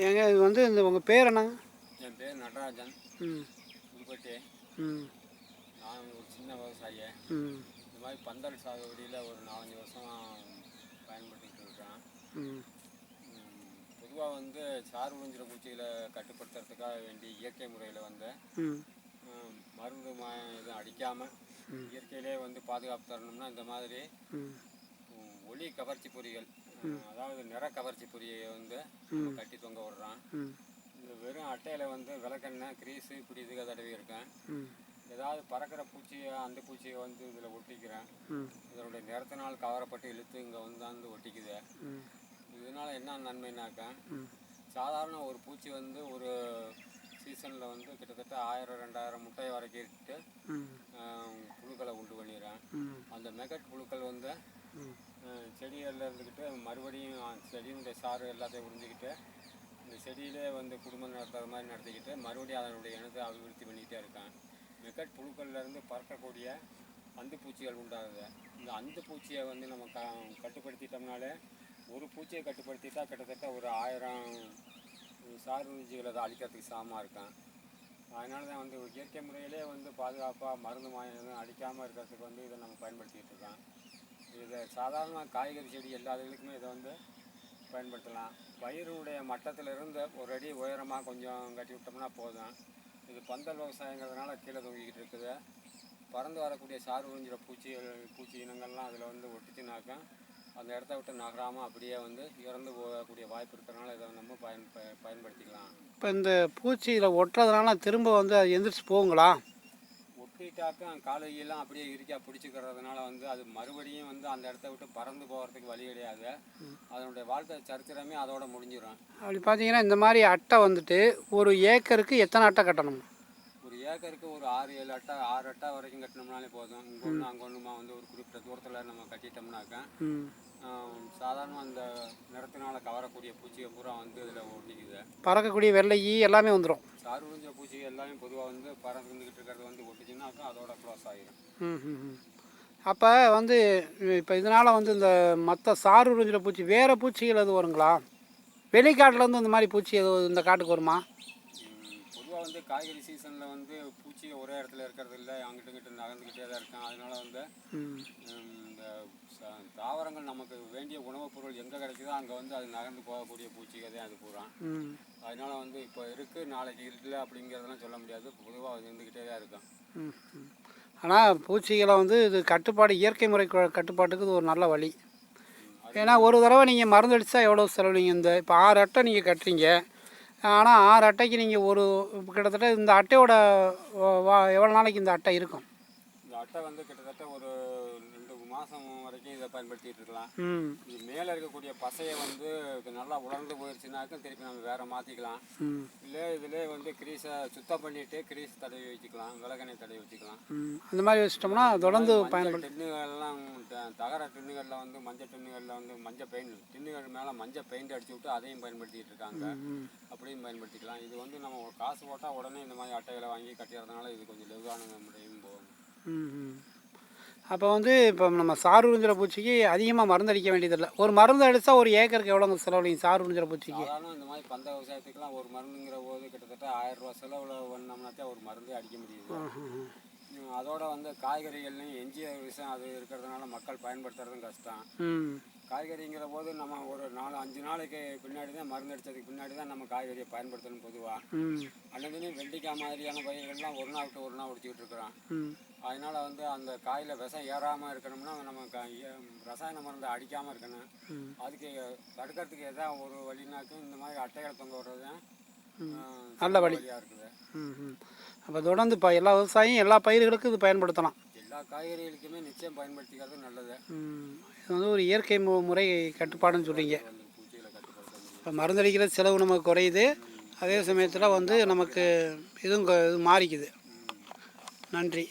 ஏங்க இது வந்து இந்த உங்கள் பேர் என்னங்க என் பேர் நடராஜன். ம். புதுப்பட்டி ம். நான் ஒரு சின்ன விவசாயி. ம். இந்த மாதிரி பந்தல் சாகுபடியில் ஒரு நாலஞ்சு வருஷம் பயன்படுத்திட்டு இருக்கிறேன். ம். பொதுவாக வந்து சாறு உறிஞ்சிற பூச்சிகளை கட்டுப்படுத்துறதுக்காக வேண்டி இயற்கை முறையில் வந்து மருந்து மா எதுவும் அடிக்காமல் இயற்கையிலே வந்து பாதுகாப்பு தரணும்னா இந்த மாதிரி கவர்ச்சி பொறிகள் அதாவது நிற கவர்ச்சி பொறியை வந்து கட்டி தொங்க விடுறான் இந்த வெறும் அட்டையில் வந்து விளக்கெண்ணெய் கிரீஸு இப்படி இதுக தடவி இருக்கேன். ஏதாவது பறக்கிற பூச்சியை அந்த பூச்சியை வந்து இதில் ஒட்டிக்கிறேன். இதனுடைய நிறத்தினால் கவரப்பட்டு இழுத்து இங்கே வந்து ஒட்டிக்குது. ம். இதனால் என்ன நன்மைனாக்கா சாதாரண ஒரு பூச்சி வந்து ஒரு சீசனில் வந்து கிட்டத்தட்ட ஆயிரம் ரெண்டாயிரம் முட்டையை வரைக்கும் இட்டு புழுக்களை உண்டு பண்ணிடுறேன். அந்த மெகட் புழுக்கள் வந்து செடிகளில் இருந்துக்கிட்டு மறுபடியும் செடியினுடைய சாறு எல்லாத்தையும் உறிஞ்சிக்கிட்டு இந்த செடியிலே வந்து குடும்பம் நடத்துகிற மாதிரி நடத்திக்கிட்டு மறுபடியும் அதனுடைய இனத்தை அபிவிருத்தி பண்ணிக்கிட்டே இருக்கேன் மெகட் புழுக்கள்லேருந்து பறக்கக்கூடிய அந்து பூச்சிகள் உண்டாகுது. இந்த அந்து பூச்சியை வந்து நம்ம க கட்டுப்படுத்திட்டோம்னாலே ஒரு பூச்சியை கட்டுப்படுத்திட்டா கிட்டத்தட்ட ஒரு ஆயிரம் சாறு உறிஞ்சிகளை அதை அழிக்கிறதுக்கு சமமாக இருக்கேன். அதனால தான் வந்து இயற்கை முறையிலே வந்து பாதுகாப்பாக மருந்து மாயம் அடிக்காமல் இருக்கிறதுக்கு வந்து இதை நம்ம பயன்படுத்திகிட்டு இருக்கோம் இதை சாதாரண காய்கறி செடி எல்லா இதுகளுக்குமே இதை வந்து பயன்படுத்தலாம். பயிருடைய மட்டத்தில் இருந்து ஒரு அடி உயரமாக கொஞ்சம் கட்டி விட்டோம்னா போதும். இது பந்தல் விவசாயங்கிறதுனால கீழே தொங்கிக்கிட்டு இருக்குது. பறந்து வரக்கூடிய சாறு உறிஞ்சிற பூச்சிகள் பூச்சி இனங்கள்லாம் அதில் வந்து ஒட்டிச்சுனாக்கா அந்த இடத்த விட்டு நகராமல் அப்படியே வந்து இறந்து போகக்கூடிய வாய்ப்பு இருக்கிறதுனால இதை நம்ம பயன் பயன்படுத்திக்கலாம். இப்போ இந்த பூச்சியில் ஒட்டுறதுனால திரும்ப வந்து அது எந்திரிச்சு போகுங்களா? ஒட்டிட்டாக்கா காலையெல்லாம் அப்படியே இறுக்கியா பிடிச்சிக்கிறதுனால வந்து அது மறுபடியும் வந்து அந்த இடத்த விட்டு பறந்து போகிறதுக்கு வழி கிடையாது. அதனுடைய வாழ்க்கை சரித்திரமே அதோட முடிஞ்சிடும் அப்படி பார்த்தீங்கன்னா இந்த மாதிரி அட்டை வந்துட்டு ஒரு ஏக்கருக்கு எத்தனை அட்டை கட்டணும்? ஒரு ஏக்கருக்கு ஒரு ஆறு ஏழு அட்டை ஆறு அட்டை வரைக்கும் கட்டினோம்னாலே போதும். இங்கே ஒன்று அங்கே ஒன்றுமா வந்து ஒரு குறிப்பிட்ட தூரத்தில் நம்ம கட்டிட்டோம்னாக்கா. ம் சாதாரண அந்த நிறத்தினால கவரக்கூடிய பூச்சியை பூரா வந்து இதில் ஒட்டிக்குது. பறக்கக்கூடிய வெள்ளை ஈ எல்லாமே வந்துடும் சாறு உறிஞ்ச பூச்சி எல்லாமே பொதுவாக வந்து பறந்துக்கிட்டு இருக்கிறது வந்து ஒட்டிச்சுன்னாக்கா அதோட க்ளோஸ் ஆகிடும் அப்போ வந்து இப்போ இதனால் வந்து இந்த மற்ற சாறு உறிஞ்சிற பூச்சி வேறு பூச்சிகள் எதுவும் வருங்களா? வெளிக்காட்டிலேருந்து இந்த மாதிரி பூச்சி எதுவும் இந்த காட்டுக்கு வருமா? வந்து காய்கறி சீசனில் வந்து பூச்சி ஒரே இடத்துல இருக்கிறது இல்லை. அங்கிட்டு இங்கிட்டு நகர்ந்துக்கிட்டே தான் இருக்கும் அதனால வந்து இந்த தாவரங்கள் நமக்கு வேண்டிய உணவுப் பொருள் எங்கே கிடைக்குதோ அங்கே வந்து அது நகர்ந்து போகக்கூடிய பூச்சிகள் தான் அது பூரா. அதனால வந்து இப்போ இருக்குது நாளைக்கு இருக்குல்ல அப்படிங்கிறதெல்லாம் சொல்ல முடியாது. பொதுவாக அது இருந்துக்கிட்டே தான் இருக்கும். ஆனால் பூச்சிகளை வந்து இது கட்டுப்பாடு இயற்கை முறை கட்டுப்பாட்டுக்கு இது ஒரு நல்ல வழி. ஏன்னா ஒரு தடவை நீங்கள் மருந்து அடித்தா எவ்வளோ செலவழிங்க இந்த இப்போ ஆறு அட்டை நீங்கள் கட்டுறீங்க. ஆனால் ஆறு அட்டைக்கு நீங்கள் ஒரு கிட்டத்தட்ட இந்த அட்டையோட வா- எவ்வளோ நாளைக்கு இந்த அட்டை இருக்கும்? இந்த அட்டை வந்து கிட்டத்தட்ட ஒரு மாதம் வரைக்கும் இதை பயன்படுத்திட்டு இருக்கலாம். இது மேலே இருக்கக்கூடிய பசையை வந்து இது நல்லா உலர்ந்து போயிடுச்சுனாக்கா திருப்பி நம்ம வேற மாற்றிக்கலாம் இல்லை இதிலே வந்து கிரீஸை சுத்தம் பண்ணிட்டு கிரீஸ் தடவி வச்சுக்கலாம் விளக்கெண்ணெய் தடவி வச்சுக்கலாம். ம். அந்த மாதிரி வச்சிட்டோம்னா தொடர்ந்து பயன்படுத்த டின்னுகள்லாம் தகர டின்னுகளில் வந்து மஞ்சள் டின்னுகளில் வந்து மஞ்சள் பெயிண்ட் டின்னுகள் மேலே மஞ்சள் பெயிண்ட் அடிச்சு விட்டு அதையும் பயன்படுத்திட்டு இருக்காங்க. அப்படியும் பயன்படுத்திக்கலாம். இது வந்து நம்ம காசு போட்டால் உடனே இந்த மாதிரி அட்டைகளை வாங்கி கட்டிடுறதுனால இது கொஞ்சம் லெவான முறையும் போகும். அப்போ வந்து இப்போ நம்ம சாறு உறிஞ்சிற பூச்சிக்கு அதிகமாக மருந்து அடிக்க வேண்டியதில்லை. ஒரு மருந்து அடித்தா ஒரு ஏக்கருக்கு எவ்வளோங்க செலவழிங்க சாறு உறிஞ்சிற பூச்சிக்கு? இந்த மாதிரி பந்த விவசாயத்துக்குலாம் ஒரு மருந்துங்கிற போது கிட்டத்தட்ட ஆயிரம் ரூபா செலவில் பண்ணோம்னாத்தே ஒரு மருந்தே அடிக்க முடியுது. அதோட வந்து காய்கறிகள்லையும் எஞ்சிய விஷயம் அது இருக்கிறதுனால மக்கள் பயன்படுத்துறதும் கஷ்டம். காய்கறிங்கிற போது நம்ம ஒரு நாலு அஞ்சு நாளைக்கு பின்னாடி தான் மருந்து அடித்ததுக்கு பின்னாடி தான் நம்ம காய்கறியை பயன்படுத்தணும் பொதுவாக அன்னதினையும் வெண்டைக்காய் மாதிரியான பயிர்கள்லாம் ஒரு நாள் விட்டு ஒரு நாள் உடிச்சிக்கிட்டு இருக்கிறோம் அதனால வந்து அந்த காயில் விஷம் ஏறாமல் இருக்கணும்னா நம்ம ரசாயன மருந்து அடிக்காமல் இருக்கணும். அதுக்கு தடுக்கிறதுக்கு எதாவது ஒரு வழினாக்கும் இந்த மாதிரி அட்டைகளை தொங்க விடுறது தான் நல்ல வழி. ம் அப்போ தொடர்ந்து இப்போ எல்லா விவசாயியும் எல்லா பயிர்களுக்கும் இது பயன்படுத்தலாம். எல்லா காய்கறிகளுக்குமே நிச்சயம் பயன்படுத்திக்கிறது நல்லது. ம். இது வந்து ஒரு இயற்கை முறை கட்டுப்பாடுன்னு சொல்கிறீங்க இப்போ மருந்தடிக்கிற செலவு நமக்கு குறையுது. அதே சமயத்தில் வந்து நமக்கு இதுவும் இது மாறிக்குது. நன்றி.